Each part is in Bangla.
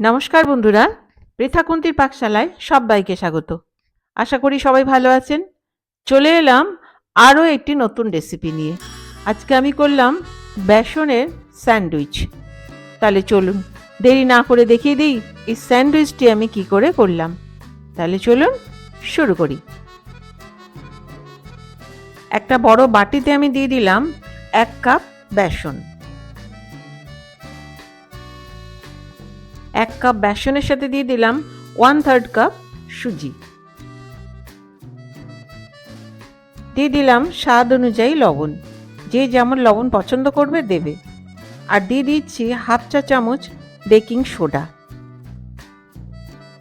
নমস্কার বন্ধুরা, পৃথাকুন্তির পাকশালায় সবাইকে স্বাগত। আশা করি সবাই ভালো আছেন। চলে এলাম আরও একটি নতুন রেসিপি নিয়ে। আজকে আমি করলাম বেসনের স্যান্ডউইচ। তাহলে চলুন, দেরি না করে দেখিয়ে দিই এই স্যান্ডউইচটি আমি কি করে করলাম। তাহলে চলুন শুরু করি। একটা বড় বাটিতে আমি দিয়ে দিলাম এক কাপ বেসন। এক কাপ বেসনের সাথে দিয়ে দিলাম ওয়ান থার্ড কাপ সুজি। দিয়ে দিলাম স্বাদ অনুযায়ী লবণ। যে যেমন লবণ পছন্দ করবে দেবে। আর দিয়ে দিচ্ছি হাফ চা চামচ বেকিং সোডা।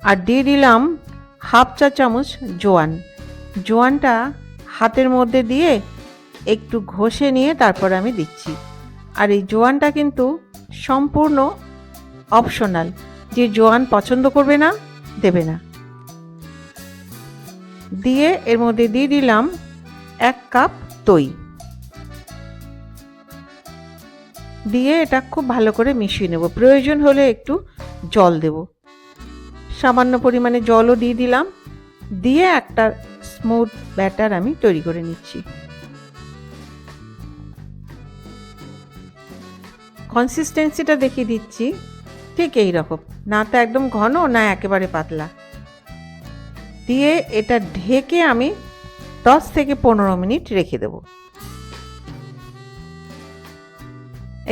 আর দিয়ে দিলাম হাফ চা চামচ জোয়ান। জোয়ানটা হাতের মধ্যে দিয়ে একটু ঘষে নিয়ে তারপর আমি দিচ্ছি। আর এই জোয়ানটা কিন্তু সম্পূর্ণ অপশনাল। যে জোয়ান পছন্দ করবে না, দেবে না। দিয়ে এর মধ্যে দিয়ে দিলাম এক কাপ দই। দিয়ে এটা খুব ভালো করে মিশিয়ে নেব। প্রয়োজন হলে একটু জল দেব। সামান্য পরিমাণে জলও দিয়ে দিলাম। দিয়ে একটা স্মুথ ব্যাটার আমি তৈরি করে নিচ্ছি। কনসিস্টেন্সিটা দেখিয়ে দিচ্ছি। ঠিক এই রকম না তো একদম ঘন, না একেবারে পাতলা। দিয়ে এটা ঢেকে আমি দশ থেকে পনেরো মিনিট রেখে দেব।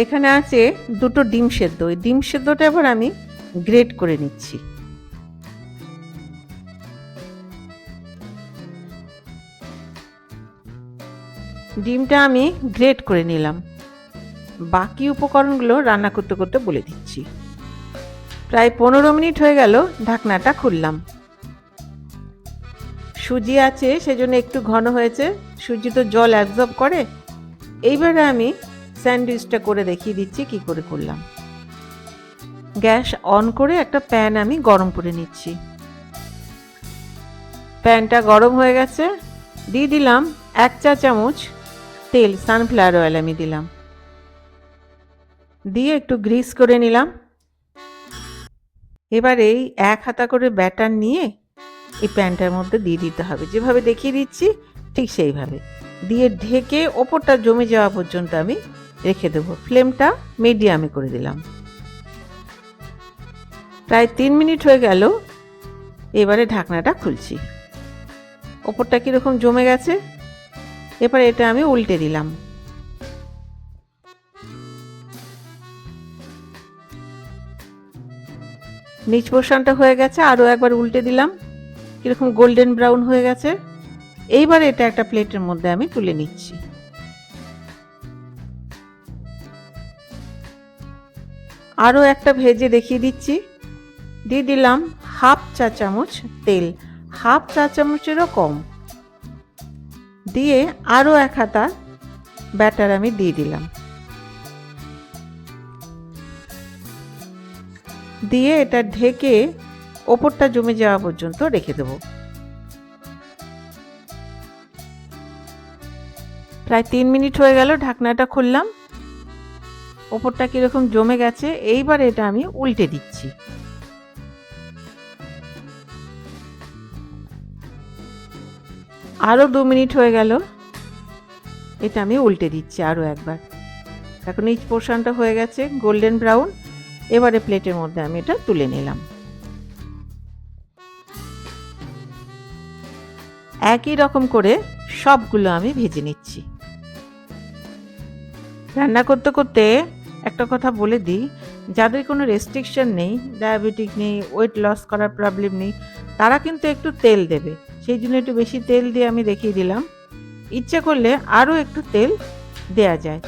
এখানে আছে দুটো ডিম সেদ্ধ। ওই ডিম সেদ্ধটা এবার আমি গ্রেট করে নিচ্ছি। ডিমটা আমি গ্রেট করে নিলাম। বাকি উপকরণগুলো রান্না করতে করতে বলে দিচ্ছি। প্রায় পনেরো মিনিট হয়ে গেল, ঢাকনাটা খুললাম। সুজি আছে, সেজন্য একটু ঘন হয়েছে। সুজি তো জল অ্যাবজর্ব করে। এইবারে আমি স্যান্ডউইচটা করে দেখিয়ে দিচ্ছি কি করে করলাম। গ্যাস অন করে একটা প্যান আমি গরম করে নিচ্ছি। প্যানটা গরম হয়ে গেছে। দিয়ে দিলাম এক চা চামচ তেল, সানফ্লাওয়ার অয়েল আমি দিলাম। দিয়ে একটু গ্রিস করে নিলাম। এবারে এই এক হাতা করে ব্যাটার নিয়ে এই প্যানটার মধ্যে দিয়ে দিতে হবে। যেভাবে দেখিয়ে দিচ্ছি, ঠিক সেইভাবে। দিয়ে ঢেকে ওপরটা জমে যাওয়া পর্যন্ত আমি রেখে দেবো। ফ্লেমটা মিডিয়ামে করে দিলাম। প্রায় তিন মিনিট হয়ে গেল, এবারে ঢাকনাটা খুলছি। ওপরটা কীরকম জমে গেছে, এবার এটা আমি উল্টে দিলাম। নিচ পোর্শনটা হয়ে গেছে আরও একবার উল্টে দিলাম। কীরকম গোল্ডেন ব্রাউন হয়ে গেছে। এইবার এটা একটা প্লেটের মধ্যে আমি তুলে নিচ্ছি। আরও একটা ভেজে দেখিয়ে দিচ্ছি। দিয়ে দিলাম হাফ চা চামচ তেল। হাফ চা চামচেরও কম। দিয়ে আরও এক হাতা ব্যাটার আমি দিয়ে দিলাম। দিয়ে এটা ঢেকে ওপরটা জমে যাওয়া পর্যন্ত রেখে দেব। প্রায় তিন মিনিট হয়ে গেল, ঢাকনাটা খুললাম। ওপরটা কীরকম জমে গেছে, এইবার এটা আমি উল্টে দিচ্ছি। আরও দু মিনিট হয়ে গেল, এটা আমি উল্টে দিচ্ছি আরও একবার। এখন এই পোর্শনটা হয়ে গেছে গোল্ডেন ব্রাউন। এবারে প্লেটের মধ্যে আমি এটা তুলে নিলাম। একই রকম করে সবগুলো আমি ভেজে নিচ্ছি। রান্না করতে করতে একটা কথা বলে দিই, যাদের কোনো রেস্ট্রিকশন নেই ডায়াবেটিক নেই ওয়েট লস করার প্রবলেম নেই, তারা কিন্তু একটু তেল দেবে। সেই জন্য একটু বেশি তেল দিয়ে আমি দেখিয়ে দিলাম। ইচ্ছে করলে আরও একটু তেল দেয়া যায়।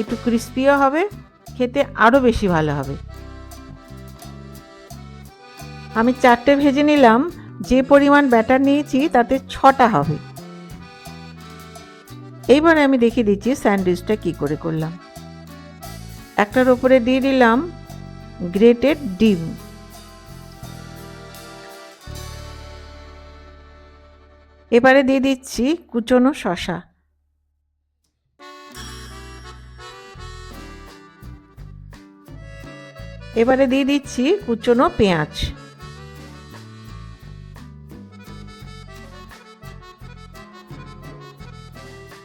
একটু ক্রিস্পিও হবে খেতে আরও বেশি ভালো হবে। আমি চারটে ভেজে নিলাম, যে পরিমাণ ব্যাটার নিয়েছি তাতে ছটা হবে। এইবারে আমি দেখিয়ে দিচ্ছি স্যান্ডউইচটা কি করে করলাম। একটার ওপরে দিয়ে দিলাম গ্রেটেড ডিম। এবারে দিয়ে দিচ্ছি কুচনো শশা এবারে দিয়ে দিচ্ছি কুচনো পেঁয়াজ।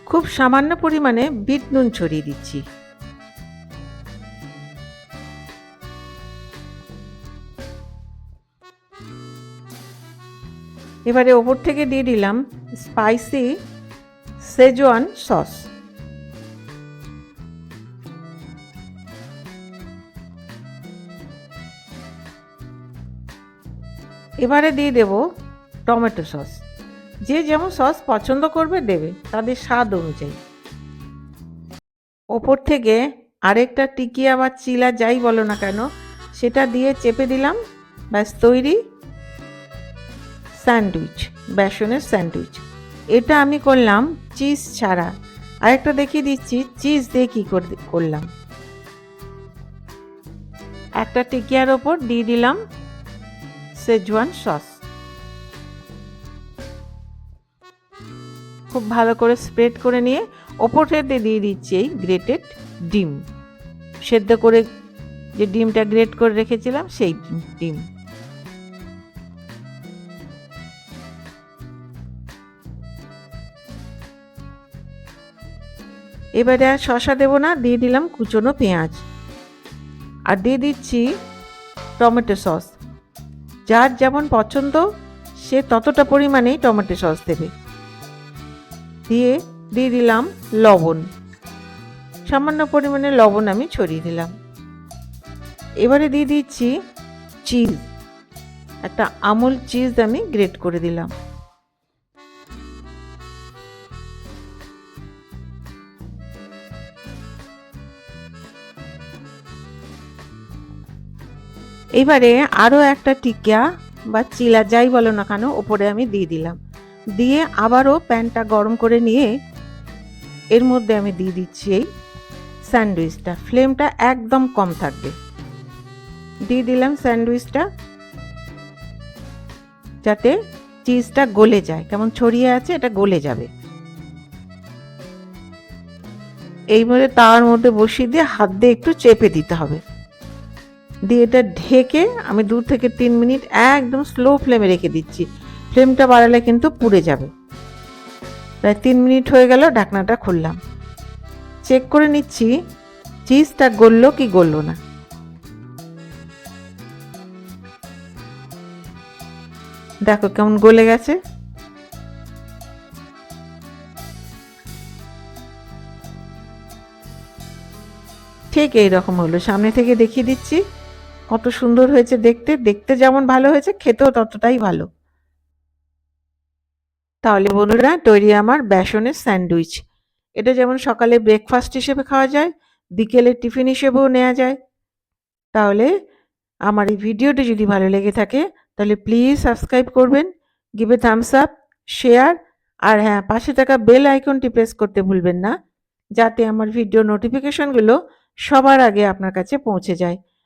খুব সামান্য পরিমাণে বিট নুন ছড়িয়ে দিচ্ছি। এবারে ওপর থেকে দিয়ে দিলাম স্পাইসি সেজওয়ান সস। এবারে দিয়ে দেব টমেটো সস। যে যেমন সস পছন্দ করবে দেবে, তাদের স্বাদ অনুযায়ী। ওপর থেকে আরেকটা টিকিয়া বা চিলা যাই বলো না কেন, সেটা দিয়ে চেপে দিলাম। ব্যাস, তৈরি স্যান্ডউইচ, বেসনের স্যান্ডউইচ। এটা আমি করলাম চিজ ছাড়া। আরেকটা দেখিয়ে দিচ্ছি, চিজ দিয়ে কী করলাম। একটা টিকিয়ার ওপর দিয়ে দিলাম সেজওয়ান সস। খুব ভালো করে স্প্রেড করে নিয়ে ওপরটাতে দিয়ে দিচ্ছি এই গ্রেটেড ডিম। সেদ্ধ করে যে ডিমটা গ্রেট করে রেখেছিলাম সেই ডিম। এবারে আর শশা দেবো না, দিয়ে দিলাম কুচনো পেঁয়াজ। আর দিয়ে দিচ্ছি টমেটো সস। যার যেমন পছন্দ, সে ততটা পরিমাণেই টমেটো সস দেবে। দিয়ে দিয়ে দিলাম লবণ। সামান্য পরিমাণে লবণ আমি ছড়িয়ে দিলাম। এবারে দিয়ে দিচ্ছি চিজ। একটা আমুল চিজ আমি গ্রেট করে দিলাম। এবারে আরও একটা টিকা বা চিলা যাই বলো না কেন, ওপরে আমি দিয়ে দিলাম। দিয়ে আবারও প্যানটা গরম করে নিয়ে এর মধ্যে আমি দিয়ে দিচ্ছি এই স্যান্ডউইচটা। ফ্লেমটা একদম কম থাকবে। দিয়ে দিলাম স্যান্ডউইচটা যাতে চিজটা গলে যায়। কেমন ছড়িয়ে আছে, এটা গলে যাবে। এইভাবে তাওয়ার মধ্যে বসিয়ে দিয়ে হাত দিয়ে একটু চেপে দিতে হবে। দিয়ে এটা ঢেকে আমি দু থেকে তিন মিনিট একদম স্লো ফ্লেমে রেখে দিচ্ছি। ফ্লেমটা বাড়ালে কিন্তু পুড়ে যাবে। প্রায় তিন মিনিট হয়ে গেল, ঢাকনাটা খুললাম। চেক করে নিচ্ছি চিজটা গললো কি গললো না। দেখো কেমন গলে গেছে। ঠিক এই রকম হলো। সামনে থেকে দেখিয়ে দিচ্ছি। কত সুন্দর হয়েছে দেখতে দেখতে যেমন ভালো হয়েছে, খেতেও ততটাই ভালো। তাহলে বন্ধুরা, তৈরি আমার বেসনের স্যান্ডউইচ। এটা যেমন সকালে ব্রেকফাস্ট হিসেবে খাওয়া যায়, বিকেলে টিফিন হিসেবেও নেওয়া যায়। তাহলে আমার এই ভিডিওটি যদি ভালো লেগে থাকে, তাহলে প্লিজ সাবস্ক্রাইব করবেন গিভে থামস আপ শেয়ার আর হ্যাঁ পাশে থাকা বেল আইকনটি প্রেস করতে ভুলবেন না, যাতে আমার ভিডিও নোটিফিকেশনগুলো সবার আগে আপনার কাছে পৌঁছে যায়।